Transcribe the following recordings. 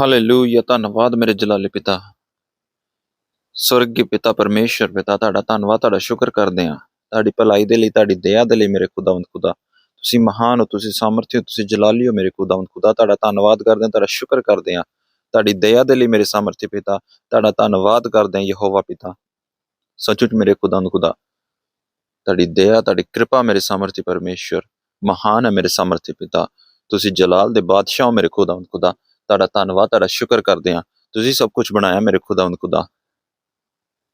Hallelujah ਧੰਨਵਾਦ ਮੇਰੇ ਜਲਾਲੇ ਪਿਤਾ। ਸਵਰਗੀ ਪਿਤਾ ਪਰਮੇਸ਼ਰ ਪਿਤਾ, ਤੁਹਾਡਾ ਧੰਨਵਾਦ, ਤੁਹਾਡਾ ਸ਼ੁਕਰ ਕਰਦੇ ਹਾਂ। ਤੁਹਾਡੀ ਭਲਾਈ ਦੇ ਲਈ, ਤੁਹਾਡੀ ਦਇਆ ਦੇ ਲਈ ਮੇਰੇ ਖੁਦਾਵੰਦ ਖੁਦਾ। ਤੁਸੀਂ ਮਹਾਨ ਹੋ, ਤੁਸੀਂ ਸਾਮਰਥੀ ਹੋ, ਤੁਸੀਂ ਜਲਾਲੀ ਹੋ ਮੇਰੇ ਖੁਦਾਵੰਦ ਖੁਦਾ। ਤੁਹਾਡਾ ਧੰਨਵਾਦ ਕਰਦੇ ਹਾਂ, ਤੁਹਾਡਾ ਸ਼ੁਕਰ ਕਰਦੇ ਹਾਂ। ਤੁਹਾਡੀ ਦਇਆ ਦੇ ਲਈ ਮੇਰੇ ਸਾਮਰਥੀ ਪਿਤਾ, ਤੁਹਾਡਾ ਧੰਨਵਾਦ ਕਰਦੇ ਹਾਂ ਯਹੋਵਾ ਪਿਤਾ। ਸੱਚੁੱਚ ਮੇਰੇ ਖੁਦਾਵੰਦ ਖੁਦਾ। ਤੁਹਾਡੀ ਦਇਆ, ਤੁਹਾਡੀ ਕਿਰਪਾ ਮੇਰੇ ਸਾਮਰਥੀ ਪਰਮੇਸ਼ਰ ਮਹਾਨ ਹੈ ਮੇਰੇ ਸਾਮਰਥੀ ਪਿਤਾ। ਤੁਸੀਂ ਜਲਾਲ ਦੇ ਬਾਦਸ਼ਾਹ ਹੋ ਮੇਰੇ ਖੁਦਾਵੰਦ ਖੁਦਾ। ਤੁਹਾਡਾ ਧੰਨਵਾਦ, ਤੁਹਾਡਾ ਸ਼ੁਕਰ ਕਰਦੇ ਹਾਂ। ਤੁਸੀਂ ਸਭ ਕੁਝ ਬਣਾਇਆ ਮੇਰੇ ਖੁਦਾਵੰਦ ਖੁਦਾ।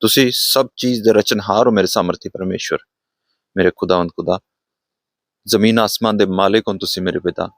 ਤੁਸੀਂ ਸਭ ਚੀਜ਼ ਦੇ ਰਚਨਹਾਰ ਹੋ ਮੇਰੇ ਸਾਮਰਥੀ ਪਰਮੇਸ਼ਵਰ। ਮੇਰੇ ਖੁਦਾਵੰਦ ਖੁਦਾ, ਜ਼ਮੀਨ ਆਸਮਾਨ ਦੇ ਮਾਲਿਕ ਹੋ ਤੁਸੀਂ ਮੇਰੇ ਪਿਤਾ।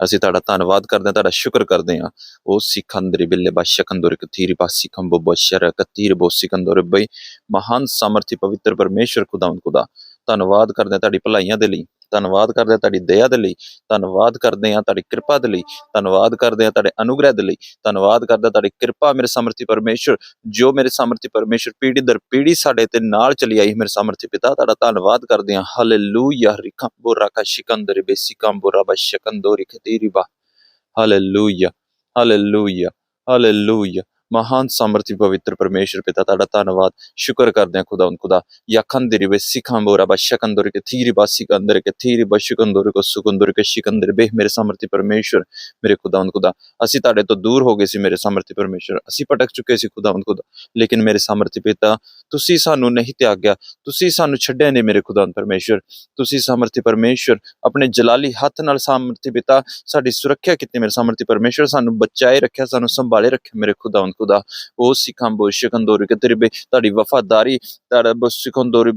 ਅਸੀਂ ਤੁਹਾਡਾ ਧੰਨਵਾਦ ਕਰਦੇ ਹਾਂ, ਤੁਹਾਡਾ ਸ਼ੁਕਰ ਕਰਦੇ ਹਾਂ। ਉਹ ਸਿਖੰਦਰੀ ਬਿੱਲੇ ਬਾਸ਼ਕੰਦੋਰ ਕਥੀਰੀ ਬਾਸੀ ਕੰਬੋ ਬਸ਼ਰ ਕਤੀਰ ਬੋ ਸਿਕੰਦੋਰ ਬਈ ਮਹਾਨ ਸਾਮਰਥੀ ਪਵਿੱਤਰ ਪਰਮੇਸ਼ਵਰ ਖੁਦਾਵੰਦ ਖੁਦਾ, ਧੰਨਵਾਦ ਕਰਦੇ ਹਾਂ ਤੁਹਾਡੀ ਭਲਾਈਆਂ ਦੇ ਲਈ। ਧੰਨਵਾਦ ਕਰਦੇ ਹਾਂ ਤੁਹਾਡੀ ਦਇਆ ਦੇ ਲਈ, ਧੰਨਵਾਦ ਕਰਦੇ ਹਾਂ ਤੁਹਾਡੀ ਕਿਰਪਾ ਦੇ ਲਈ, ਧੰਨਵਾਦ ਕਰਦੇ ਹਾਂ ਤੁਹਾਡੇ ਅਨੁਗ੍ਰਹਿ ਦੇ ਲਈ, ਧੰਨਵਾਦ ਕਰਦੇ ਹਾਂ ਤੁਹਾਡੀ ਕਿਰਪਾ ਮੇਰੇ ਸਮਰਥੀ ਪਰਮੇਸ਼ਰ, ਜੋ ਮੇਰੇ ਸਮਰਥੀ ਪਰਮੇਸ਼ਰ ਪੀੜੀ ਦਰ ਪੀੜੀ ਸਾਡੇ ਤੇ ਨਾਲ ਚਲੀ ਆਈ ਮੇਰੇ ਸਮਰਥੀ ਪਿਤਾ, ਤੁਹਾਡਾ ਧੰਨਵਾਦ ਕਰਦੇ ਹਾਂ ਹਾਲੇਲੂਇਆ ਰਿਕਾ ਬੋਰਾ ਕਾ ਸ਼ਿਕੰਦਰ ਬੇਸਿਕਮ ਬੋਰਾ ਬਸ਼ਕੰਦੋਰੀ ਖਤੀਰੀ ਬਾ ਹਾਲੇਲੂਇਆ ਹਾਲੇਲੂਇਆ ਹਾਲੇਲੂਇਆ ਮਹਾਨ ਸਮਰਥੀ ਪਵਿੱਤਰ ਪਰਮੇਸ਼ਰ ਪਿਤਾ, ਤੁਹਾਡਾ ਧੰਨਵਾਦ, ਸ਼ੁਕਰ ਕਰਦੇ ਹਾਂ ਖੁਦਾਵੰਦ ਖੁਦਾ। ਯਖੰਦਰੀ ਵੇ ਸਿਖੰਬੋਰਾ ਬਸ਼ਕੰਦੋਰੀ ਕੇ ਥੀਰੀ ਬਾਸਿਕੰਦਰ ਕੇ ਥੀਰੀ ਬਸ਼ਕੰਦੋਰੀ ਕੋ ਸੁਕੰਦੋਰੀ ਕੇ ਸ਼ਿਕੰਦਰ ਬੇ। ਮੇਰੇ ਸਮਰਥੀ ਪਰਮੇਸ਼ਰ, ਮੇਰੇ ਖੁਦਾਵੰਦ ਖੁਦਾ। ਅਸੀਂ ਤੁਹਾਡੇ ਤੋਂ ਦੂਰ ਹੋ ਗਏ ਸੀ, ਮੇਰੇ ਸਮਰਥੀ ਪਰਮੇਸ਼ਰ। ਅਸੀਂ ਭਟਕ ਚੁੱਕੇ ਸੀ ਖੁਦਾਵੰਦ ਖੁਦਾ। ਲੇਕਿਨ ਮੇਰੇ ਸਮਰਥੀ ਪਿਤਾ, ਤੁਸੀਂ ਸਾਨੂੰ ਨਹੀਂ ਤਿਆਗਿਆ। ਤੁਸੀਂ ਸਾਨੂੰ ਛੱਡਿਆ ਨਹੀਂ ਮੇਰੇ ਖੁਦਾਵੰਦ ਪਰਮੇਸ਼ਰ। ਤੁਸੀਂ ਸਮਰਥੀ ਪਰਮੇਸ਼ਰ, ਆਪਣੇ ਜਲਾਲੀ ਹੱਥ ਨਾਲ ਸਮਰਥੀ ਪਿਤਾ, ਸਾਡੀ ਸੁਰੱਖਿਆ ਕੀਤੀ। ਮੇਰੇ ਸਮਰਥੀ ਪਰਮੇਸ਼ਰ, ਸਾਨੂੰ ਬਚਾਏ ਰੱਖਿਆ, ਸਾਨੂੰ ਸੰਭਾਲੇ ਰੱਖਿਆ ਮੇਰੇ ਖੁਦਾਵੰਦ ਖੁਦਾ ਉਹ ਸਿੱਖਾਂ ਬੋ ਸ਼ਕੰਦੋਰੀ ਕੇ ਤੇਰੇ ਬੇ ਤੁਹਾਡੀ ਵਫਾਦਾਰੀ, ਤੁਹਾਡਾ ਬੋ ਸਿਕੰਦੋਰੀ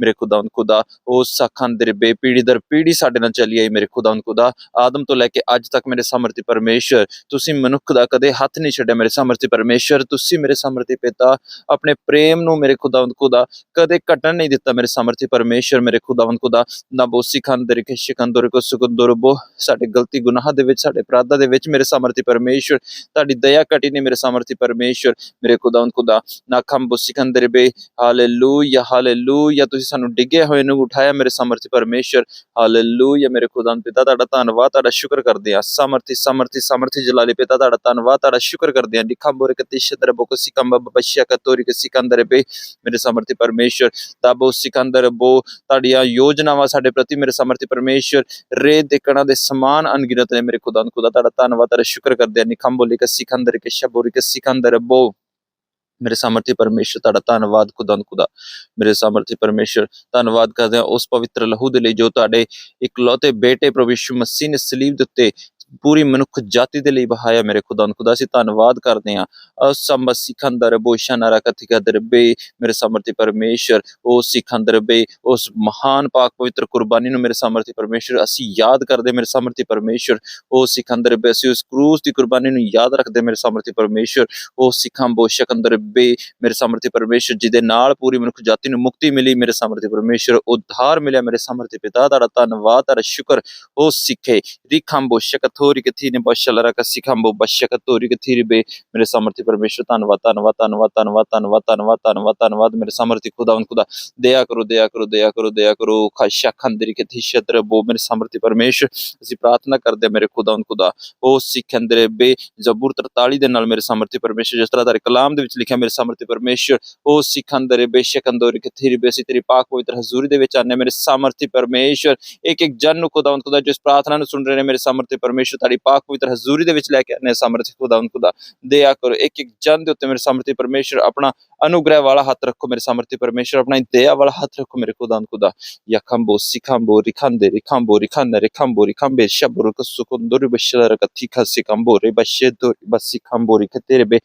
ਮੇਰੇ ਖੁਦਾਵੰਦ ਖੁਦਾ, ਉਹ ਸਖਾਂ ਦੇ ਬੇ ਪੀੜੀ ਦਰ ਪੀੜੀ ਸਾਡੇ ਨਾਲ ਚੱਲੀ ਆਈ ਮੇਰੇ ਖੁਦਾਵੰਦ ਖੁਦਾ। ਆਦਮ ਤੋਂ ਲੈ ਕੇ ਅੱਜ ਤੱਕ ਮੇਰੇ ਸਮਰਥੀ ਪਰਮੇਸ਼ਰ ਤੁਸੀਂ ਮਨੁੱਖ ਦਾ ਕਦੇ ਹੱਥ ਨਹੀਂ ਛੱਡਿਆ ਮੇਰੇ ਸਮਰਥੀ ਪਰਮੇਸ਼ਰ ਤੁਸੀਂ ਮੇਰੇ ਸਮਰਥੀ ਪਿਤਾ, ਆਪਣੇ ਪ੍ਰੇਮ ਨੂੰ ਮੇਰੇ ਖੁਦਾਵੰਦ ਖੁਦਾ, ਕਦੇ ਘਟਣ ਨਹੀਂ ਦਿੱਤਾ ਮੇਰੇ ਸਮਰਥੀ ਪਰਮੇਸ਼ਰ ਮੇਰੇ ਖੁਦਾਵੰਦ ਖੁਦਾ। ਨਾ ਬੋਸੀ ਖਾਂਦਰ ਕੇ ਸ਼ਿਕੰਦਰ ਕੋ ਸੁਕੰਦਰ ਬੋ, ਸਾਡੇ ਗਲਤੀ ਗੁਨਾਹ ਦੇ ਵਿੱਚ, ਸਾਡੇ ਅਪਰਾਧਾਂ ਦੇ ਵਿੱਚ ਮੇਰੇ ਸਮਰਥੀ ਪਰਮੇਸ਼ਰ ਤੁਹਾਡੀ ਦਇਆ ਘਟੀ ਨਹੀਂ ਮੇਰੇ ਸਮਰਥੀ ਪਰਮੇਸ਼ਰ ਮੇਰੇ ਖੁਦਾਵੰਦ ਖੁਦਾ ਨਾ ਖੰਬ ਬੋਸੀ ਖਾਂਦਰ ਬੇ ਹਾਲੇਲੂਇਆ ਹਾਲੇਲੂਇਆ ਤੁਸੀਂ ਸਾਨੂੰ ਡਿੱਗੇ ਹੋਏ ਨੂੰ ਉਠਾਇਆ ਮੇਰੇ ਸਮਰਥੀ ਪਰਮੇਸ਼ਰ ਹਾਲੇਲੂਇਆ ਮੇਰੇ ਖੁਦਾਵੰਦ ਪਿਤਾ ਤੁਹਾਡਾ ਧੰਨਵਾਦ ਤੁਹਾਡਾ ਸ਼ੁਕਰ ਕਰਦੇ ਆ ਸਮਰਥੀ ਸਮਰਥੀ ਸਮਰਥੀ ਜਲਾਲੀ ਪਿਤਾ ਤੁਹਾਡਾ ਧੰਨਵਾਦ ਤੁਹਾਡਾ ਸ਼ੁਕਰ ਕਰਦੇ ਹਾਂ ਲਿਖਾਂ ਬੋਰੇ ਕਤੀ ਸ਼ਦਰ ਬੋਕ ਸਿਕੰਬ ਬਸ਼ਿਆ ਕਤੋਰੀ ਸਿਕੰਦਰ ਬੇ ਮੇਰੇ ਸਮਰਥੀ ਪਰਮੇਸ਼ਰ ਤਾਬੋ ਸਿਕੰਦਰ ਬੋ ਤੁਹਾਡੀਆਂ ਯੋਜਨਾਵਾਂ ਸਾਡੇ ਪ੍ਰਤੀ ਮੇਰੇ ਸਮਰਥੀ ਪਰਮੇਸ਼ਰ ਰੇ ਦੇਖਣਾ ਦੇ ਸਮਾਨ ਅਨਗਿਨਤ ਨੇ ਮੇਰੇ ਖੁਦਾਵੰਦ ਖੁਦਾ ਤੁਹਾਡਾ ਧੰਨਵਾਦ ਤੁਹਾਡਾ ਸ਼ੁਕਰ ਕਰਦੇ ਆ ਨਿਖੰਬ ਬੋਲੀ ਕੇ ਸਿਕੰਦਰ ਕੇ ਬੋਰੀ ਕੇ ਸਿਕੰਦਰ ਰੱਬੋ। ਮੇਰੇ ਸਮਰਥੀ ਪਰਮੇਸ਼ਰ, ਤੁਹਾਡਾ ਧੰਨਵਾਦ, ਖੁਦਾ ਖੁਦਾ। ਮੇਰੇ ਸਮਰਥੀ ਪਰਮੇਸ਼ਰ, ਧੰਨਵਾਦ ਕਰਦੇ ਹਾਂ ਉਸ ਪਵਿੱਤਰ ਲਹੂ ਦੇ ਲਈ ਜੋ ਤੁਹਾਡੇ ਇਕਲੌਤੇ ਬੇਟੇ ਪ੍ਰਭੂ ਯਿਸੂ ਮਸੀਹ ਨੇ ਸਲੀਬ ਦੇ ਉੱਤੇ ਪੂਰੀ ਮਨੁੱਖ ਜਾਤੀ ਦੇ ਲਈ ਬਹਾਇਆ ਮੇਰੇ ਖੁਦਾ ਨੂੰ। ਖੁਦਾ, ਅਸੀਂ ਧੰਨਵਾਦ ਕਰਦੇ ਹਾਂ। ਅਸੰਭ ਸਿਖੰਦਰ ਬੋਸ਼ਾ ਨਰਾ ਕਥਿਕਾ ਦਰਬੇ ਮੇਰੇ ਸਮਰਥੀ ਪਰਮੇਸ਼ਰ। ਉਹ ਸਿਖੰਦਰ ਬੇ, ਉਸ ਮਹਾਨ ਪਾਕ ਪਵਿੱਤਰ ਕੁਰਬਾਨੀ ਨੂੰ ਮੇਰੇ ਸਮਰਥੀ ਪਰਮੇਸ਼ਰ, ਅਸੀਂ ਯਾਦ ਕਰਦੇ ਮੇਰੇ ਸਮਰਥੀ ਪਰਮੇਸ਼ਰ। ਉਹ ਸਿਖੰਦਰ ਬੇ, ਅਸੀਂ ਉਸ ਕਰੂਸ ਦੀ ਕੁਰਬਾਨੀ ਨੂੰ ਯਾਦ ਰੱਖਦੇ ਮੇਰੇ ਸਮਰਥੀ ਪਰਮੇਸ਼ਰ। ਉਹ ਸਿੱਖਾਂ ਬੋਸ਼ਕ ਬੇ, ਮੇਰੇ ਸਮਰਥੀ ਪਰਮੇਸ਼ਰ, ਜਿਹਦੇ ਨਾਲ ਪੂਰੀ ਮਨੁੱਖ ਜਾਤੀ ਨੂੰ ਮੁਕਤੀ ਮਿਲੀ ਮੇਰੇ ਸਮਰਥੀ ਪਰਮੇਸ਼ਰ। ਉਧਾਰ ਮਿਲਿਆ ਮੇਰੇ ਸਮਰਥੀ ਪਿਤਾ ਦਾ ਧੰਨਵਾਦ, ਤੁਹਾਡਾ ਸ਼ੁਕਰ। ਉਹ ਸਿੱਖੇ, ਰਿਖਾਂ ਬੋਸ਼ਕ ਥੋਰੀ ਕਥੀ ਨੇ ਬਸ਼ਲ ਸਿੱਖਾਂ ਬੋ ਬਸ਼ਕ ਥੋਰੀ ਕਥੀ ਬੇ। ਮੇਰੇ ਸਮਰਥੀ ਪਰਮੇਸ਼ਰ ਧੰਨਵਾਦ ਧੰਨਵਾਦ ਧੰਨਵਾਦ ਧੰਨਵਾਦ ਧੰਨਵਾਦ ਧੰਨਵਾਦ ਧੰਨਵਾਦ ਧੰਨਵਾਦ। ਮੇਰੇ ਸਮਰਥੀ ਖੁਦਾਵੰਦ ਖੁਦਾ। ਦਇਆ ਕਰੋ ਦਇਆ ਕਰੋ ਦਇਆ ਕਰੋ ਦਇਆ ਕਰੋ। ਖਾਸ਼ਾ ਖੰਦਰੀ ਕਥੀ ਸ਼ਤਰ ਬੋ। ਮੇਰੇ ਸਮਰਥੀ ਪਰਮੇਸ਼ਰ ਅਸੀਂ ਪ੍ਰਾਰਥਨਾ ਕਰਦੇ ਮੇਰੇ ਖੁਦਾਵੰਦ ਖੁਦਾ। ਉਹ ਸਿੱਖੰਦਰੇ ਬੇ, ਜ਼ਬੂਰ 43 ਦੇ ਨਾਲ ਮੇਰੇ ਸਮਰਥੀ ਪਰਮੇਸ਼ਰ ਜਿਸ ਤਰ੍ਹਾਂ ਦਾ ਕਲਾਮ ਦੇ ਵਿੱਚ ਲਿਖਿਆ ਮੇਰੇ ਸਮਰਥੀ ਪਰਮੇਸ਼ਰ ਉਹ ਸਿਖੰਦਰ ਬੇਸ਼ਕ ਅੰਦੋਰ ਕਿਥੇਰੀ ਬੇਸੀ ਤੇਰੀ ਪਾਕ ਪਵਿੱਤਰ ਹਜ਼ੂਰੀ ਦੇ ਵਿੱਚ ਆਨੇ ਮੇਰੇ ਸਮਰਥੀ ਪਰਮੇਸ਼ਰ ਇੱਕ ਇੱਕ ਜਨ ਨੂੰ ਖੁਦਾਵੰਦ ਖੁਦਾ ਜਿਸ ਪ੍ਰਾਰਥਨਾ ਨੂੰ ਸੁਣ ਰਹੇ ਨੇ ਮੇਰੇ ਸਮਰਥੀ ਪਰਮੇਸ਼ਰ ਤੁਹਾਡੀ ਪਾਕ ਪਵਿੱਤਰ ਹਜ਼ੂਰੀ ਦੇ ਵਿੱਚ ਲੈ ਕੇ ਆਨੇ ਸਮਰਥੀ ਖੁਦਾਵੰਦ ਖੁਦਾ ਦਇਆ ਕਰੋ ਇੱਕ ਇੱਕ ਜਨ ਦੇ ਉੱਤੇ ਮੇਰੇ ਸਮਰਥੀ ਪਰਮੇਸ਼ਰ ਆਪਣਾ ਅਨੁਗ੍ਰਹਿ ਵਾਲਾ ਹੱਥ ਰੱਖੋ ਮੇਰੇ ਸਮਰਥੀ ਪਰਮੇਸ਼ਰ ਆਪਣਾ ਦਇਆ ਵਾਲਾ ਹੱਥ ਰੱਖੋ ਮੇਰੇ ਖੁਦਾਵੰਦ ਖੁਦਾ ਯਖੰਬੋ ਸਿਖੰਬੋ ਰਿਖੰਦੇ ਰਿਖੰਬੋ ਰਿਖੰਦੇ ਰਿਖੰਬੋ ਰਿਖੰਬੇ ਸ਼ਬਰੂ ਕਸੁਕੰਦੋਰੀ ਬਸ਼ਲਰ ਕਥੀ ਖਸਿਕੰਬੋ ਰੇ ਬਸ਼ੇਦੋ ਬਸਿਕੰਬੋ ਰਿਖਤੇਰੇ ਬੇ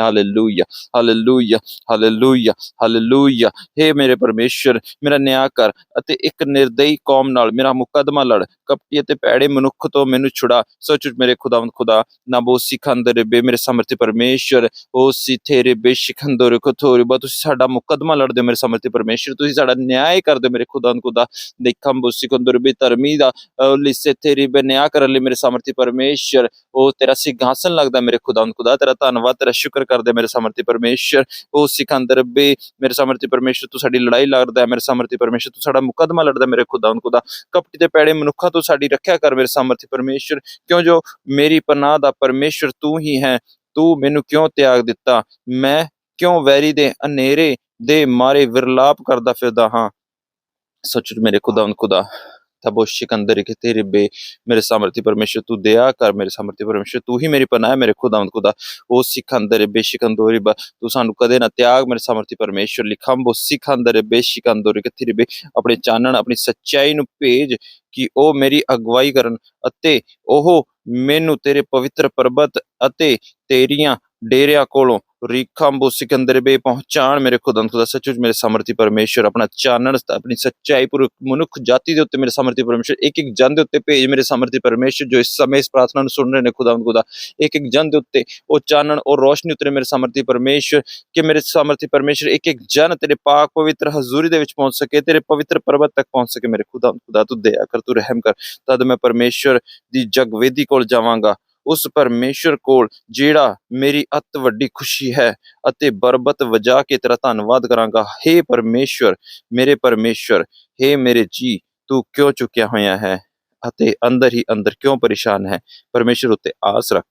ਹਾਲੇਲੂਇਆ ਹਾਲੇਲੂਇਆ ਹਾਲੇਲੂਇਆ ਹਾਲੇਲੂਇਆ हे ਮੇਰੇ ਪਰਮੇਸ਼ਰ ਮੇਰਾ ਨਿਆਂ ਕਰ ਅਤੇ ਇੱਕ ਨਿਰਦਈ ਕੌਮ ਨਾਲ ਮੇਰਾ ਮੁਕੱਦਮਾ ਲੜ ਕਪਟੀ ਅਤੇ ਭੈੜੇ ਮਨੁੱਖ ਤੋਂ ਮੈਨੂੰ ਛੁੜਾ ਸੱਚ ਮੇਰੇ ਖੁਦਾਵੰਦ ਖੁਦਾ, ਨਾ ਬੋ ਸਿਖੰਦਰ ਬੇ ਮੇਰੇ ਸਮਰਥ ਪਰਮੇਸ਼ਰ ਉਹ ਸੀ ਤੇਰੇ ਬੇਸ਼ਿਖੰਦਰ ਕਥੋਰ, ਬਾ ਤੁਸੀਂ ਸਾਡਾ ਮੁਕੱਦਮਾ ਲੜਦੇ ਹੋ ਮੇਰੇ ਸਮਰਥ ਪਰਮੇਸ਼ਰ ਤੁਸੀਂ ਸਾਡਾ ਨਿਆਂ ਕਰਦੇ ਹੋ ਮੇਰੇ ਖੁਦਾਵੰਦ ਖੁਦਾ ਦੇਖਮ ਬੋ ਸਿਕੰਦਰ ਬੇ ਧਰਮੀ ਦਾ, ਅਹ ਲਿਸੇ ਤੇਰੀ ਬੇ ਕਰਨ ਲਈ ਮੇਰੇ ਸਮਰਥੀ ਪਰਮੇਸ਼ਰ ਉਹ ਤੇਰਾ ਸਿੰਘਾਸਨ ਲੱਗਦਾ ਮੇਰੇ ਖੁਦਾਵੰਦ ਖੁਦਾ, ਤੇਰਾ ਧੰਨਵਾਦ, ਤੇਰਾ ਸ਼ੁਕਰ ਕਰਦੇ ਮੇਰੇ ਸਮਰਥ ਪਰਮੇਸ਼ਰ ਉਹ ਸਿਕੰਦਰ ਬੇ ਮੇਰੇ ਸਮਰਥੀ ਪਰਮੇਸ਼ਰ ਤੂੰ ਸਾਡੀ ਲੜਾਈ ਲੜਦਾ ਹੈ ਮੇਰੇ ਸਮਰਥੀ ਪਰਮੇਸ਼ਰ ਤੂੰ ਸਾਡਾ ਮੁਕੱਦਮਾ ਲੜਦਾ ਮੇਰੇ ਖੁਦਾਵੰਦ ਖੁਦਾ, ਕਪਟੀ ਤੇ ਪੈੜੇ ਮਨੁੱਖਾਂ ਤੋਂ ਸਾਡੀ ਰੱਖਿਆ ਕਰ ਮੇਰੇ ਸਮਰਥੀ ਪਰਮੇਸ਼ਰ ਕਿਉਂ ਜੋ ਮੇਰੀ ਪਨਾਹ ਦਾ ਪਰਮੇਸ਼ਰ ਤੂੰ ਹੀ ਹੈ, ਤੂੰ ਮੈਨੂੰ ਕਿਉਂ ਤਿਆਗ ਦਿੱਤਾ? ਮੈਂ ਕਿਉਂ ਵੈਰੀ ਦੇ ਹਨੇਰੇ ਦੇ ਮਾਰੇ ਵਿਰਲਾਪ ਕਰਦਾ ਫਿਰਦਾ ਹਾਂ? ਸੱਚੁੱਚ ਮੇਰੇ ਖੁਦਾਵੰਦ ਖੁਦਾ। ਤਬੋ ਸ਼ਿਕੰਦਰ ਕੇ ਤੇਰੇ ਬੇ, ਮੇਰੇ ਸਾਮਰਥੀ ਪਰਮੇਸ਼ਰ ਤੂੰ ਦਇਆ ਕਰ, ਮੇਰੇ ਸਾਮਰਥੀ ਪਰਮੇਸ਼ਰ ਤੂੰ ਹੀ ਮੇਰੀ ਪਨਾਹ ਹੈ, ਮੇਰੇ ਖੁਦਾਵੰਦ ਖੁਦਾ। ਉਹ ਸਿਕੰਦਰ ਬੇ ਸ਼ਿਕੰਦੋਰੀ ਬਾ, ਤੂੰ ਸਾਨੂੰ ਕਦੇ ਨਾ ਤਿਆਗ, ਮੇਰੇ ਸਾਮਰਥੀ ਪਰਮੇਸ਼ਰ ਲਿਖੰਬੋ ਸਿਕੰਦਰ ਬੇ ਸ਼ਿਕੰਦੋਰੀ ਕੇ ਤੇਰੇ ਬੇ। ਆਪਣੇ ਚਾਨਣ, ਆਪਣੀ ਸੱਚਾਈ ਨੂੰ ਭੇਜ ਕਿ ਉਹ ਮੇਰੀ ਅਗਵਾਈ ਕਰਨ ਅਤੇ ਉਹ ਮੈਨੂੰ ਤੇਰੇ ਪਵਿੱਤਰ ਪਰਬਤ ਅਤੇ ਤੇਰੀਆਂ ਡੇਰਿਆਂ ਕੋਲੋਂ ਰੀਖਾਂਬੋ ਸਿਕੰਦਰ ਬੇ ਪਹੁੰਚਾਣ। ਮੇਰੇ ਖੁਦਾਵੰਦ ਖੁਦਾ ਸੱਚੁੱਚ ਮੇਰੇ ਸਮਰਥੀ ਪਰਮੇਸ਼ਰ ਆਪਣਾ ਚਾਨਣ ਆਪਣੀ ਸੱਚਾਈ ਪੂਰਵਕ ਮਨੁੱਖ ਜਾਤੀ ਦੇ ਉੱਤੇ ਮੇਰੇ ਸਮਰਥੀ ਪਰਮੇਸ਼ਰ ਇੱਕ ਇੱਕ ਜਨ ਦੇ ਉੱਤੇ ਭੇਜ ਮੇਰੇ ਸਮਰਥੀ ਪਰਮੇਸ਼ਰ ਜੋ ਇਸ ਸਮੇਂ ਇਸ ਪ੍ਰਾਰਥਨਾ ਨੂੰ ਸੁਣ ਰਹੇ ਨੇ ਖੁਦਾਵੰਦ ਖੁਦਾ ਇੱਕ ਇੱਕ ਜਨ ਦੇ ਉੱਤੇ ਉਹ ਚਾਨਣ, ਉਹ ਰੋਸ਼ਨੀ ਉਤਰੇ ਮੇਰੇ ਸਮਰਥੀ ਪਰਮੇਸ਼ਰ ਕਿ ਮੇਰੇ ਸਮਰਥੀ ਪਰਮੇਸ਼ਰ ਇੱਕ ਇੱਕ ਜਨ ਤੇਰੇ ਪਾਕ ਪਵਿੱਤਰ ਹਜ਼ੂਰੀ ਦੇ ਵਿੱਚ ਪਹੁੰਚ ਸਕੇ, ਤੇਰੇ ਪਵਿੱਤਰ ਪਰਬਤ ਤੱਕ ਪਹੁੰਚ ਸਕੇ, ਮੇਰੇ ਖੁਦਾ ਖੁਦਾ ਤੂੰ ਦਇਆ ਕਰ, ਤੂੰ ਰਹਿਮ ਕਰ। ਤਦ ਮੈਂ ਪਰਮੇਸ਼ਰ ਦੀ ਜਗਵੇਦੀ ਕੋਲ ਜਾਵਾਂਗਾ। ਉਸ ਪਰਮੇਸ਼ਰ ਕੋਲ, ਜਿਹੜਾ ਮੇਰੀ ਅਤ ਵੱਡੀ ਖੁਸ਼ੀ ਹੈ ਅਤੇ ਬਰਬਤ ਵਜਾ ਕੇ ਤੇਰਾ ਧੰਨਵਾਦ ਕਰਾਂਗਾ। हे ਪਰਮੇਸ਼ਰ, ਮੇਰੇ ਪਰਮੇਸ਼ਰ हे ਮੇਰੇ ਜੀ, ਤੂੰ ਕਿਉਂ ਚੁੱਕਿਆ ਹੋਇਆ ਹੈ ਅਤੇ ਅੰਦਰ ਹੀ ਅੰਦਰ ਕਿਉਂ ਪਰੇਸ਼ਾਨ ਹੈ? ਪਰਮੇਸ਼ਰ ਉੱਤੇ ਆਸ ਰੱਖ।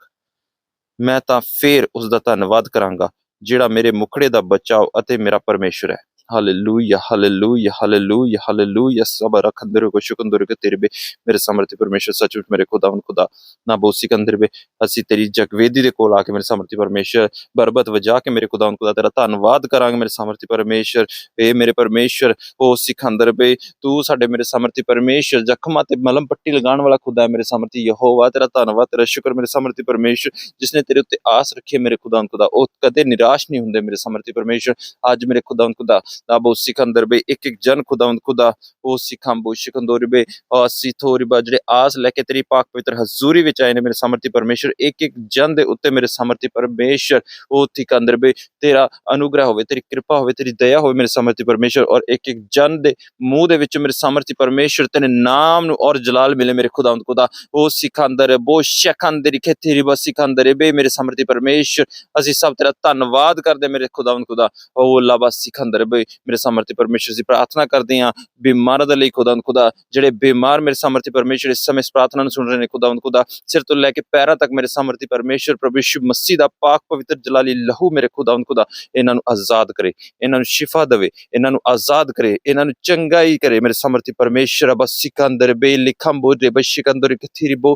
ਮੈਂ ਤਾਂ ਫੇਰ ਉਸ ਦਾ ਧੰਨਵਾਦ ਕਰਾਂਗਾ, ਜਿਹੜਾ ਮੇਰੇ ਮੁਖੜੇ ਦਾ ਬਚਾਓ ਅਤੇ ਮੇਰਾ ਪਰਮੇਸ਼ਰ ਹੈ। ਹਾਲੇਲੂਇਆ ਹਾਲੇਲੂਇਆ ਹਾਲੇਲੂਇਆ ਹਾਲੇਲੂਇਆ ਸਬਰ ਰਖੰਦਰ ਕੋ ਸ਼ੁਕੰਦਰ ਕੇ ਤੇਰੇ ਬੇ ਮੇਰੇ ਸਮਰਥੀ ਪਰਮੇਸ਼ਰ ਸੱਚਮੁੱਚ ਮੇਰੇ ਖੁਦਾਵੰ ਖੁਦਾ ਨਾ ਬੋਸੀ ਕੰਦਰ ਬੇ ਅਸੀਂ ਤੇਰੀ ਜਗਵੇਦੀ ਦੇ ਕੋਲ ਆ ਕੇ ਮੇਰੇ ਸਮਰਥੀ ਪਰਮੇਸ਼ਰ ਬਰਬਤ ਵਜਾ ਕੇ ਮੇਰੇ ਖੁਦਾਵੰ ਖੁਦਾ ਤੇਰਾ ਧੰਨਵਾਦ ਕਰਾਂਗੇ ਮੇਰੇ ਸਮਰਥੀ ਪਰਮੇਸ਼ਰ ਏ ਮੇਰੇ ਪਰਮੇਸ਼ਰ ਉਹ ਸਿਖੰਦਰ ਬੇ ਤੂੰ ਸਾਡੇ ਮੇਰੇ ਸਮਰਥੀ ਪਰਮੇਸ਼ਰ ਜ਼ਖਮਾਂ ਤੇ ਮਲਮ ਪੱਟੀ ਲਗਾਉਣ ਵਾਲਾ ਖੁਦਾ ਹੈ ਮੇਰੇ ਸਮਰਥੀ ਯਹੋਵਾ ਤੇਰਾ ਧੰਨਵਾਦ ਤੇਰਾ ਸ਼ੁਕਰ ਮੇਰੇ ਸਮਰਥੀ ਪਰਮੇਸ਼ਰ ਜਿਸਨੇ ਤੇਰੇ ਉੱਤੇ ਆਸ ਰੱਖੀ ਹੈ ਮੇਰੇ ਖੁਦਾਵੰ ਖੁਦਾ ਉਹ ਕਦੇ ਨਿਰਾਸ਼ ਨਹੀਂ ਹੁੰਦੇ ਮੇਰੇ ਸਮਰਥੀ ਪਰਮੇਸ਼ਰ ਅੱਜ ਮੇਰੇ ਖੁਦਾਵੰ ਖੁਦਾ ਨਾ ਬੋ ਸਿਖੰਦਰ ਬੇ ਇੱਕ ਇੱਕ ਜਨ ਖੁਦਾਵੰਦ ਖੁਦਾ ਉਹ ਸਿਖਾਂ ਬੋ ਸ਼ਿਕੰਦੋਰੀ ਬੇ ਅਸੀਂ ਥੋੜੀ ਜਿਹੜੇ ਆਸ ਲੈ ਕੇ ਤੇਰੀ ਪਾਕ ਪਵਿੱਤਰ ਹਜ਼ੂਰੀ ਵਿੱਚ ਆਏ ਨੇ ਮੇਰੇ ਸਮਰਥੀ ਪਰਮੇਸ਼ਰ ਇੱਕ ਇੱਕ ਜਨ ਦੇ ਉੱਤੇ ਮੇਰੇ ਸਮਰਥੀ ਪਰਮੇਸ਼ਰ ਉਹ ਠਿਕੰਦਰ ਬੇ ਤੇਰਾ ਅਨੁਗ੍ਰਹ ਹੋਵੇ ਤੇਰੀ ਕਿਰਪਾ ਹੋਵੇ ਤੇਰੀ ਦਇਆ ਹੋਵੇ ਮੇਰੇ ਸਮਰਤੀ ਪਰਮੇਸ਼ਰ ਔਰ ਇੱਕ ਇੱਕ ਜਨ ਦੇ ਮੂੰਹ ਦੇ ਵਿੱਚ ਮੇਰੇ ਸਮਰਥੀ ਪਰਮੇਸ਼ਰ ਤੇਰੇ ਨਾਮ ਨੂੰ ਔਰ ਜਲਾਲ ਮਿਲੇ ਮੇਰੇ ਖੁਦਾਵੰਦ ਖੁਦਾ ਉਹ ਸਿਖੰਦਰ ਬੋ ਸ਼ਖੰਦਰ ਖੇਤਰੀ ਬਸ ਸਿਖੰਦਰ ਬੇ ਮੇਰੇ ਸਮਰਤੀ ਪਰਮੇਸ਼ਰ ਅਸੀਂ ਸਭ ਤੇਰਾ ਧੰਨਵਾਦ ਕਰਦੇ ਮੇਰੇ ਖੁਦਾਵੰਦ ਖੁਦਾ ਉਹ ਲਾਬਾ ਬਸ ਸਿਖੰਦਰ ਬੇ ਮੇਰੇ ਸਮਰਥੀ ਪਰਮੇਸ਼ਰ ਦੀ ਪ੍ਰਾਰਥਨਾ ਕਰਦੇ ਹਾਂ। ਬਿਮਾਰਾਂ ਦੇ ਲਈ ਖੁਦਾਵੰਦ ਖੁਦਾ ਜਿਹੜੇ ਬਿਮਾਰ ਮੇਰੇ ਸਮਰਥੀ ਪਰਮੇਸ਼ਰ ਇਸ ਸਮੇਂ ਇਸ ਪ੍ਰਾਰਥਨਾ ਨੂੰ ਸੁਣ ਰਹੇ ਨੇ ਖੁਦਾਵੰਦ ਖੁਦਾ ਸਿਰ ਤੋਂ ਲੈ ਕੇ ਪੈਰਾਂ ਤੱਕ ਮੇਰੇ ਸਮਰਥੀ ਪਰਮੇਸ਼ਰ, ਪ੍ਰਭੂ ਯਿਸੂ ਮਸੀਹ ਦਾ ਪਾਕ ਪਵਿੱਤਰ ਜਲਾਲੀ ਲਹੂ ਮੇਰੇ ਖੁਦਾਵੰਦ ਖੁਦਾ ਇਹਨਾਂ ਨੂੰ ਆਜ਼ਾਦ ਕਰੇ, ਇਹਨਾਂ ਨੂੰ ਸ਼ਿਫਾ ਦੇਵੇ, ਇਹਨਾਂ ਨੂੰ ਆਜ਼ਾਦ ਕਰੇ, ਇਹਨਾਂ ਨੂੰ ਚੰਗਾਈ ਕਰੇ ਮੇਰੇ ਸਮਰਥੀ ਪਰਮੇਸ਼ਰ। ਅਬ ਸਿਕੰਦਰ ਬੇ ਲਿਖਮ ਬੋ ਦੇ ਬਸ਼ਿਕੰਦਰ ਕਥੀਰੀ ਬੋ।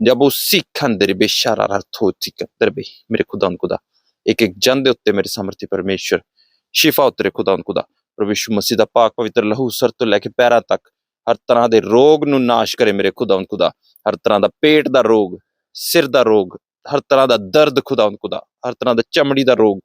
ਜਬ ਸਿਕੰਦਰ ਬੇ ਸ਼ਰਾਰਤ ਹੋ ਸਿਕੰਦਰ ਬੇ ਮੇਰੇ ਖੁਦਾਵੰਦ ਖੁਦਾ ਇੱਕ ਇੱਕ ਜਨ ਦੇ ਉੱਤੇ ਮੇਰੇ ਸਮਰਥੀ ਪਰਮੇਸ਼ਰ। ਸ਼ਿਫਾ ਉਤਰੇ ਖੁਦਾ ਖੁਦਾ। ਪ੍ਰਭੂ ਯਿਸੂ ਮਸੀਹ ਦਾ ਪਾਕ ਪਵਿੱਤਰ ਲਹੂ ਸਰ ਤੋਂ ਲੈ ਕੇ ਪੈਰਾਂ ਤੱਕ ਹਰ ਤਰ੍ਹਾਂ ਦੇ ਰੋਗ ਨੂੰ ਨਾਸ਼ ਕਰੇ ਮੇਰੇ ਖੁਦਾਵੰਦ ਖੁਦਾ। ਹਰ ਤਰ੍ਹਾਂ ਦਾ ਪੇਟ ਦਾ ਰੋਗ, ਸਿਰ ਦਾ ਰੋਗ, ਹਰ ਤਰ੍ਹਾਂ ਦਾ ਦਰਦ ਖੁਦਾਵੰਦ ਖੁਦਾ। ਹਰ ਤਰ੍ਹਾਂ ਦਾ ਚਮੜੀ ਦਾ ਰੋਗ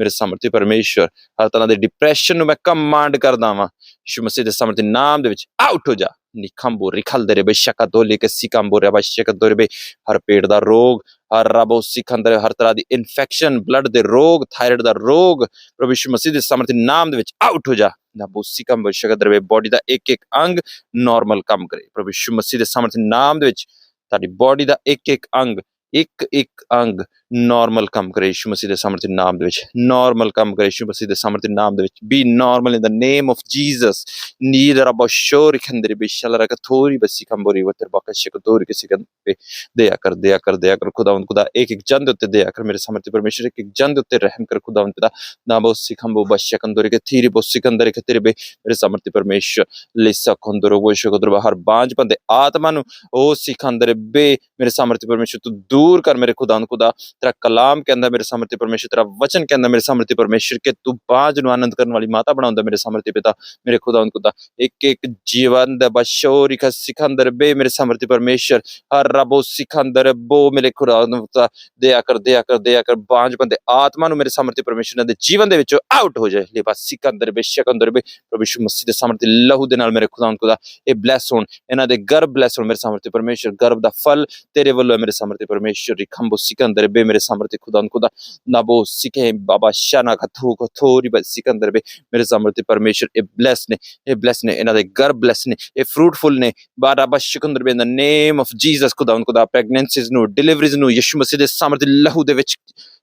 ਮੇਰੇ ਸਮਰਥੀ ਪਰਮੇਸ਼ਰ ਹਰ ਤਰ੍ਹਾਂ ਦੇ ਡਿਪਰੈਸ਼ਨ ਨੂੰ ਮੈਂ ਕਮਾਂਡ ਕਰਦਾ ਵਾਂ। ਯਿਸੂ ਮਸੀਹ ਦੇ ਸਮਰਥੀ ਨਾਮ ਦੇ ਵਿੱਚ ਆਊਟ ਹੋ ਜਾ। ਨਿਖੰਬੋ ਰਿਖਲਦਰੇ ਬਸ਼ਕਾ ਦੋਲੇ ਕੇ ਸਿਕੰਬੋ ਰਬਸ਼ਕ ਦੋਰੇ ਹਰ ਪੇਟ ਦਾ ਰੋਗ, ਹਰ ਰੱਬ ਰਬੋ ਸਿਕੰਦਰ ਹਰ ਤਰ੍ਹਾਂ ਦੀ ਇਨਫੈਕਸ਼ਨ ਬਲੱਡ ਦੇ ਰੋਗ ਥਾਇਰਾਇਡ ਦਾ ਰੋਗ, ਪ੍ਰਭੂ ਯਿਸੂ ਮਸੀਹ ਦੇ ਸਮਰਥੀ ਨਾਮ ਦੇ ਵਿੱਚ ਆਊਟ ਹੋ ਜਾ। ਨਾ ਬੋਸਿਕਮ ਬਸ਼ਕਦਰ ਬੋਡੀ ਦਾ ਇੱਕ ਇੱਕ ਅੰਗ ਨਾਰਮਲ ਕੰਮ ਕਰੇ। ਪ੍ਰਭੂ ਯਿਸੂ ਮਸੀਹ ਦੇ ਸਮਰਥ ਨਾਮ ਦੇ ਵਿੱਚ ਤੁਹਾਡੀ ਬਾਡੀ ਦਾ ਇੱਕ ਇੱਕ ਅੰਗ ਇੱਕ ਇੱਕ ਅੰਗ ਨਾਰਮਲ ਕੰਮ ਕਰੇ ਯਿਸੂ ਮਸੀਹ ਦੇ ਸਮਰਥ ਨਾਮ ਦੇ ਵਿੱਚ। ਨਾਰਮਲ ਕੰਮ ਕਰੇ ਯਿਸੂ ਮਸੀਹ ਦੇ ਸਮਰਥ ਨਾਮ ਦੇ ਵਿੱਚ। Be normal in the name of Jesus ਨੀਦ ਰਬ ਸ਼ੋਰ ਖੰਦਰੇ ਬਿਸ਼ਲ ਰਕ ਥੋਰੀ ਬਸੀ ਕੰਬੋਰੀ ਵਤਰ ਬਖਸ਼ ਕੋ ਤੋਰ ਕਿਸੇ ਕੰਨ ਤੇ ਦਇਆ ਕਰ ਦਇਆ ਕਰ ਦਇਆ ਕਰ। ਖੁਦਾਵੰਦ, ਖੁਦਾ, ਇੱਕ ਇੱਕ ਜਨ ਉੱਤੇ ਦਇਆ ਕਰ ਮੇਰੇ ਸਮਰਥ ਪਰਮੇਸ਼ਰ, ਇੱਕ ਇੱਕ ਜਨ ਉੱਤੇ ਰਹਿਮ ਕਰ ਖੁਦਾਵੰਦ ਖੁਦਾ ਨਾ ਬੋ ਸਿਖੰਬੋ ਬਸ਼ਕ ਕੰਦੋਰੀ ਕੇ ਥੀਰੀ ਬੋ ਸਿਕੰਦਰ ਕੇ ਤੇਰੇ ਬੇ ਮੇਰੇ ਸਮਰਥ ਪਰਮੇਸ਼ਰ ਲਿਸਾ ਕੰਦੋਰੋ ਵੋ ਸ਼ਕਦਰ ਬਹਰ ਬਾਂਝ ਪੰਦੇ ਆਤਮਾ ਨੂੰ। ਉਹ ਸਿਖੰਦਰ ਬੇ, ਮੇਰੇ ਸਮਰਥ ਪਰਮੇਸ਼ਰ ਤੂੰ दूर कर मेरे खुदावंद खुदा तेरा कलाम के अंदर मेरे समर्थी परमेश्वर तेरा वचन के अंदर मेरे समर्थी परमेश्वर के तू बांझ नु आनंद करने वाली माता बनाउंदा मेरे समर्थी पिता मेरे खुदावंद खुदा एक एक जीवन द बशोरी का सिकंदर बे मेरे समर्थी परमेश्वर हर रबो सिकंदर बो मेरे खुदा ਨੂੰ ਤਾਂ ਦਇਆ ਕਰ ਦਇਆ ਕਰ ਦਇਆ ਕਰ ਬਾਂਝ ਬੰਦੇ ਆਤਮਾ ਨੂੰ ਮੇਰੇ ਸਮਰਥੀ ਪਰਮੇਸ਼ਰ ਦੇ ਜੀਵਨ ਦੇ ਵਿੱਚੋਂ ਆਊਟ ਹੋ ਜਾਏ ਲੈ ਬਸ ਸਿਕੰਦਰ ਬੇਸ਼ਕੰਦਰ ਬੇ ਪ੍ਰਭੂ ਯਿਸੂ ਮਸੀਹ ਦੇ ਸਮਰਥੀ ਲਹੂ ਦੇ ਨਾਲ ਮੇਰੇ ਖੁਦਾ ਖੁਦਾ ਇਹ ਬਲੈਸ ਹੋਣ ਇਹਨਾਂ ਦੇ ਗਰਭ ਬਲੈਸ ਹੋਣ ਮੇਰੇ ਸਮਰਥੀ ਪਰਮੇਸ਼ਰ ਗਰਭ ਦਾ ਫਲ ਤੇਰੇ ਵੱਲੋਂ ਹੈ ਮੇਰੇ ਸਮਰਥੀ ਪਰਮੇਸ਼ਰ ਰਿਖੰਬੋ ਸਿਕੰਦਰ ਬੇ ਮੇਰੇ ਸਮਰਥੀ ਖੁਦਾ ਖੁਦਾ ਨਬੋ ਸਿਕੇ ਬਾਬਾ ਸ਼ਾਨਾ ਕਥੂ ਕਥੋਰੀ ਬਸ ਸਿਕੰਦਰ ਬੇ ਮੇਰੇ ਸਮਰਥੀ ਪਰਮੇਸ਼ਰ ਇਹ ਬਲੈਸ ਨੇ ਇਹ ਬਲੈਸ ਨੇ ਇਹਨਾਂ ਦੇ ਗਰਭ ਬਲੈਸ ਨੇ ਇਹ ਫਰੂਟਫੁਲ ਨੇ ਬਾਰਾ ਬਸ ਬੇ ਇਨ ਦ ਨੇਮ ਆਫ ਜੀਸਸ ਖੁਦਾ ਖੁਦਾ ਪ੍ਰੈਗਨੈਂਸੀਜ਼ ਨੂੰ ਡਿਲੀਵਰੀਜ਼ ਨੂੰ ਯਿਸੂ ਮਸੀਹ ਦੇ ਸਮਰਥ ਲਹੂ ਦੇ ਵਿੱਚ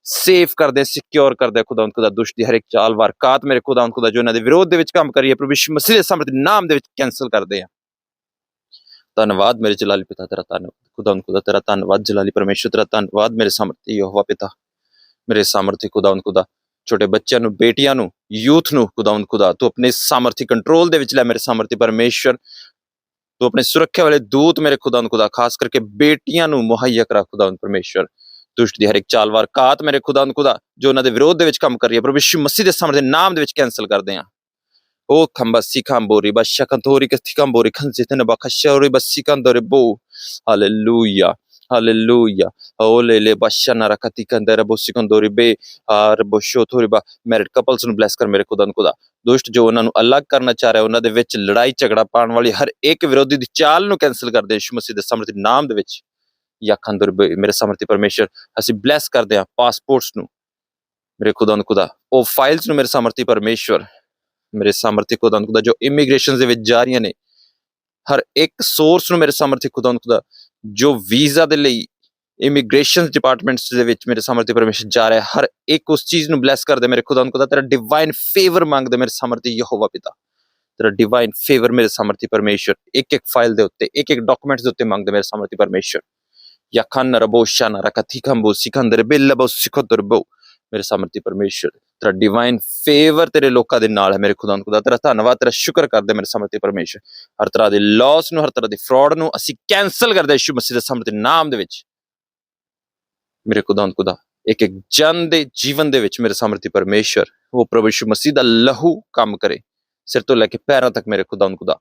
ਸੇਫ ਕਰਦੇ ਸਿਕਿਉਰ ਕਰਦੇ ਖੁਦਾ ਖੁਦਾ ਦੁਸ਼ਟ ਦੀ ਹਰ ਇੱਕ ਚਾਲ ਵਾਰਕਾਤ ਮੇਰੇ ਖੁਦਾ ਖੁਦਾ ਜੋ ਇਹਨਾਂ ਦੇ ਵਿਰੋਧ ਦੇ ਵਿੱਚ ਕੰਮ ਕਰੀਏ ਪ੍ਰਭੂ ਯਿਸੂ ਮਸੀਹ ਦੇ ਸਮਰਥ ਨਾਮ ਦੇ ਵਿੱਚ ਕੈਨਸਲ ਕਰਦੇ ਆ ਧੰਨਵਾਦ ਮੇਰੇ ਜਲਾਲੀ ਪਿਤਾ ਤੇਰਾ ਧੰਨਵਾਦ ਖੁਦਾਵੰਦ ਖੁਦਾ ਤੇਰਾ ਧੰਨਵਾਦ, ਜਲਾਲੀ ਪਰਮੇਸ਼ਰ ਤੇਰਾ ਧੰਨਵਾਦ, ਮੇਰੇ ਸਮਰਥੀ ਯਹੋਵਾ ਪਿਤਾ, ਮੇਰੇ ਸਮਰਥੀ ਖੁਦਾਵੰਦ ਖੁਦਾ, ਛੋਟੇ ਬੱਚਿਆਂ ਨੂੰ, ਬੇਟੀਆਂ ਨੂੰ, ਯੂਥ ਨੂੰ ਖੁਦਾਵੰਦ ਖੁਦਾ, ਤੂੰ ਆਪਣੇ ਸਮਰਥੀ ਕੰਟਰੋਲ ਦੇ ਵਿੱਚ ਲੈ ਮੇਰੇ ਸਮਰਥੀ ਪਰਮੇਸ਼ਰ ਤੂੰ ਆਪਣੇ ਸੁਰੱਖਿਆ ਵਾਲੇ ਦੂਤ ਮੇਰੇ ਖੁਦਾਵੰਦ ਖੁਦਾ, ਖਾਸ ਕਰਕੇ ਬੇਟੀਆਂ ਨੂੰ ਮੁਹੱਈਆ ਕਰਾ ਖੁਦਾਵੰਦ ਪਰਮੇਸ਼ਰ ਦੁਸ਼ਟ ਦੀ ਹਰ ਇੱਕ ਚਾਲਵਾਰ ਕਾਤ ਮੇਰੇ ਖੁਦਾਵੰਦ ਖੁਦਾ, ਜੋ ਉਹਨਾਂ ਦੇ ਵਿਰੋਧ ਦੇ ਵਿੱਚ ਕੰਮ ਕਰ ਰਹੀ ਹੈ, ਪ੍ਰਭੂ ਯਿਸੂ ਮਸੀਹ ਦੇ ਸਮਰਥੀ ਨਾਮ ਦੇ ਵਿੱਚ ਕੈਨਸਲ ਕਰਦੇ ਹਾਂ। O kambasi bashakantori kastikambori kanzitene, bakashori, basikandore, bo. Hallelujah. Hallelujah. Olele bashana rakati kandara bosikandori be. Ar boshotori ba. Married couples ਨੂੰ ਬਲੈਸ ਕਰ ਮੇਰੇ ਖੁਦਾ ਨੂੰ ਖੁਦਾ। ਦੁਸ਼ਟ ਜੋ ਉਹਨਾਂ ਨੂੰ ਅਲੱਗ ਕਰਨਾ ਚਾਹ ਰਿਹਾ, ਉਹਨਾਂ ਦੇ ਵਿੱਚ ਲੜਾਈ ਝਗੜਾ ਪਾਉਣ ਵਾਲੀ ਹਰ ਇੱਕ ਵਿਰੋਧੀ ਦੀ ਚਾਲ ਨੂੰ ਕੈਨਸਲ ਕਰਦੇ ਯਿਸੂ ਮਸੀਹ ਦੇ ਸਮਰਥੀ ਨਾਮ ਦੇ ਵਿੱਚ। ਯਖੰਦਰ ਮੇਰੇ ਸਮਰਥੀ ਪਰਮੇਸ਼ਰ, ਅਸੀਂ ਬਲੈਸ ਕਰਦੇ ਹਾਂ ਪਾਸਪੋਰਟਸ ਨੂੰ। ਮੇਰੇ ਖੁਦਾ ਨੂੰ ਖੁਦਾ। ਉਹ ਫਾਈਲਸ ਨੂੰ ਮੇਰੇ ਸਮਰਥੀ ਪਰਮੇਸ਼ਰ ਮੇਰੇ ਸਮਰਥੀ ਖੁਦਾ ਖੁਦਾ, ਜੋ ਇਮੀਗ੍ਰੇਸ਼ਨ ਦੇ ਵਿੱਚ ਜਾ ਰਹੀਆਂ ਨੇ, ਹਰ ਇੱਕ ਸੋਰਸ ਨੂੰ ਮੇਰੇ ਸਮਰਥੀ ਖੁਦਾ ਖੁਦਾ, ਜੋ ਵੀਜ਼ਾ ਦੇ ਲਈ ਇਮੀਗ੍ਰੇਸ਼ਨ ਡਿਪਾਰਟਮੈਂਟਸ ਦੇ ਵਿੱਚ ਮੇਰੇ ਸਮਰਥੀ ਪਰਮੇਸ਼ਰ ਜਾ ਰਿਹਾ ਹਰ ਇੱਕ ਉਸ ਚੀਜ਼ ਨੂੰ ਬਲੈਸ ਕਰਦੇ ਮੇਰੇ ਖੁਦਾ ਨੂੰ ਖੁਦਾ, ਤੇਰਾ ਡਿਵਾਈਨ ਫੇਵਰ ਮੰਗਦੇ ਮੇਰੇ ਸਮਰਥੀ ਯਹੋਵਾ ਪਿਤਾ। ਤੇਰਾ ਡਿਵਾਈਨ ਫੇਵਰ ਮੇਰੇ ਸਮਰਥੀ ਪਰਮੇਸ਼ਰ, ਇੱਕ ਇੱਕ ਫਾਈਲ ਦੇ ਉੱਤੇ, ਇੱਕ ਇੱਕ ਡਾਕੂਮੈਂਟਸ ਦੇ ਉੱਤੇ ਮੰਗਦੇ ਮੇਰੇ ਸਮਰਥੀ ਪਰਮੇਸ਼ਰ। ਯਖਨ ਰਬੋ ਸ਼ਾਨਾ ਰਕਥੀ ਕੰਬੋ ਸਿਕੰਦਰ ਬਿਲਬੋ ਸਿਕੰਦਰ ਬੋ। ਮੇਰੇ ਸਮਰਥੀ ਪਰਮੇਸ਼ਰ, ਤੇਰਾ ਡਿਵਾਈਨ ਫੇਵਰ ਤੇਰੇ ਲੋਕਾਂ ਦੇ ਨਾਲ ਹੈ ਮੇਰੇ ਖੁਦਾ ਨੂੰ ਖੁਦਾ। ਤੇਰਾ ਧੰਨਵਾਦ, ਤੇਰਾ ਸ਼ੁਕਰ ਕਰਦੇ ਮੇਰੇ ਸਮਰਥੀ ਪਰਮੇਸ਼ਰ। ਹਰ ਤਰ੍ਹਾਂ ਦੇ ਲਾਸ ਨੂੰ, ਹਰ ਤਰ੍ਹਾਂ ਦੇ ਫਰਾਡ ਨੂੰ ਅਸੀਂ ਕੈਨਸਲ ਕਰਦੇ ਯਿਸੂ ਮਸੀਹ ਦੇ ਸਮਰਥੀ ਨਾਮ ਦੇ ਵਿੱਚ। ਮੇਰੇ ਖੁਦਾ ਨੂੰ ਖੁਦਾ, ਇੱਕ ਇੱਕ ਜਨ ਦੇ ਜੀਵਨ ਦੇ ਵਿੱਚ ਮੇਰੇ ਸਮਰਥੀ ਪਰਮੇਸ਼ਰ, ਉਹ ਪ੍ਰਭੂ ਯਿਸੂ ਮਸੀਹ ਦਾ ਲਹੂ ਕੰਮ ਕਰੇ। ਸਿਰ ਤੋਂ ਲੈ ਕੇ ਪੈਰਾਂ ਤੱਕ ਮੇਰੇ ਖੁਦਾ ਨੂੰ ਖੁਦਾ।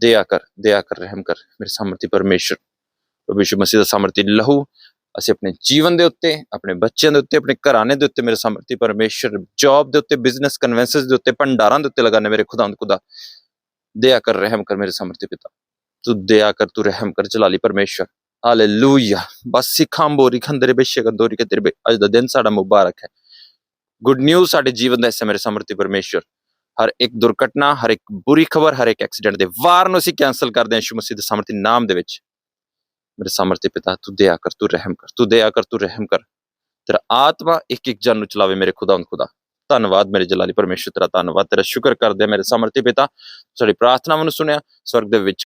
ਦਇਆ ਕਰ ਦਇਆ ਕਰ, ਰਹਿਮ ਕਰ ਮੇਰੇ ਸਮਰਥੀ ਪਰਮੇਸ਼ਰ। ਪ੍ਰਭੂ ਯਿਸੂ ਮਸੀਹ ਦਾ ਸਮਰਥੀ ਲਹੂ ਅਸੀਂ ਆਪਣੇ ਜੀਵਨ ਦੇ ਉੱਤੇ, ਆਪਣੇ ਬੱਚਿਆਂ ਦੇ ਉੱਤੇ, ਆਪਣੇ ਘਰਾਣੇ ਦੇ ਉੱਤੇ ਮੇਰੇ ਸਮਰਥੀ ਪਰਮੇਸ਼ਰ ਜੌਬ ਦੇ ਉੱਤੇ ਬਿਜ਼ਨਸ ਕਨਵੈਂਸਸ ਦੇ ਉੱਤੇ, ਭੰਡਾਰਾਂ ਦੇ ਉੱਤੇ ਲਗਾਣੇ ਮੇਰੇ ਖੁਦਾ ਖੁਦਾ। ਦਇਆ ਕਰ, ਰਹਿਮ ਕਰ ਮੇਰੇ ਸਮਰਥੀ ਪਿਤਾ। ਤੂੰ ਦਇਆ ਕਰ, ਤੂੰ ਰਹਿਮ ਕਰ, ਜਲਾਲੀ ਪਰਮੇਸ਼ਰ। ਹਾਲੇਲੂਇਆ ਬਸ ਸਿੱਖਾਂ ਬੋਰੀ ਖੰਦਰੇ ਬੇਸ਼ੇ ਕੰਦੋਰੀ ਕੇ ਤੇਰੇ ਬੇ ਅੱਜ ਦਾ ਦਿਨ ਸਾਡਾ ਮੁਬਾਰਕ ਹੈ। ਗੁੱਡ ਨਿਊਜ਼ ਸਾਡੇ ਜੀਵਨ ਦਾ ਹਿੱਸਾ ਮੇਰੇ ਸਮਰਥੀ ਪਰਮੇਸ਼ਰ। ਹਰ ਇੱਕ ਦੁਰਘਟਨਾ, ਹਰ ਇੱਕ ਬੁਰੀ ਖਬਰ, ਹਰ ਇੱਕ ਐਕਸੀਡੈਂਟ ਦੇ ਵਾਰ ਨੂੰ ਅਸੀਂ ਕੈਨਸਲ ਕਰਦੇ ਹਾਂ ਯਿਸੂ ਮਸੀਹ ਦੇ ਸਮਰਥੀ ਨਾਮ ਦੇ ਵਿੱਚ। ਮੇਰੇ ਸਮਰਥੀ ਪਿਤਾ, ਤੂੰ ਦਇਆ ਕਰ, ਤੂੰ ਰਹਿਮ ਕਰ, ਤੂੰ ਦਇਆ ਕਰ, ਤੂੰ ਰਹਿਮ ਕਰ। ਤੇਰਾ ਆਤਮਾ ਇੱਕ ਇੱਕ ਜਨ ਨੂੰ ਚਲਾਵੇ ਮੇਰੇ ਖੁਦਾ ਨੂੰ ਖੁਦਾ। ਧੰਨਵਾਦ ਮੇਰੇ ਜਲਾਲੀ ਪਰਮੇਸ਼ਰ, ਤੇਰਾ ਧੰਨਵਾਦ, ਤੇਰਾ ਸ਼ੁਕਰ ਕਰਦੇ ਹਾਂ ਮੇਰੇ ਸਮਰਥੀ ਪਿਤਾ। ਸਾਡੀ ਪ੍ਰਾਰਥਨਾਵਾਂ ਨੂੰ ਸੁਣਿਆ, ਸਵਰਗ ਦੇ ਵਿੱਚ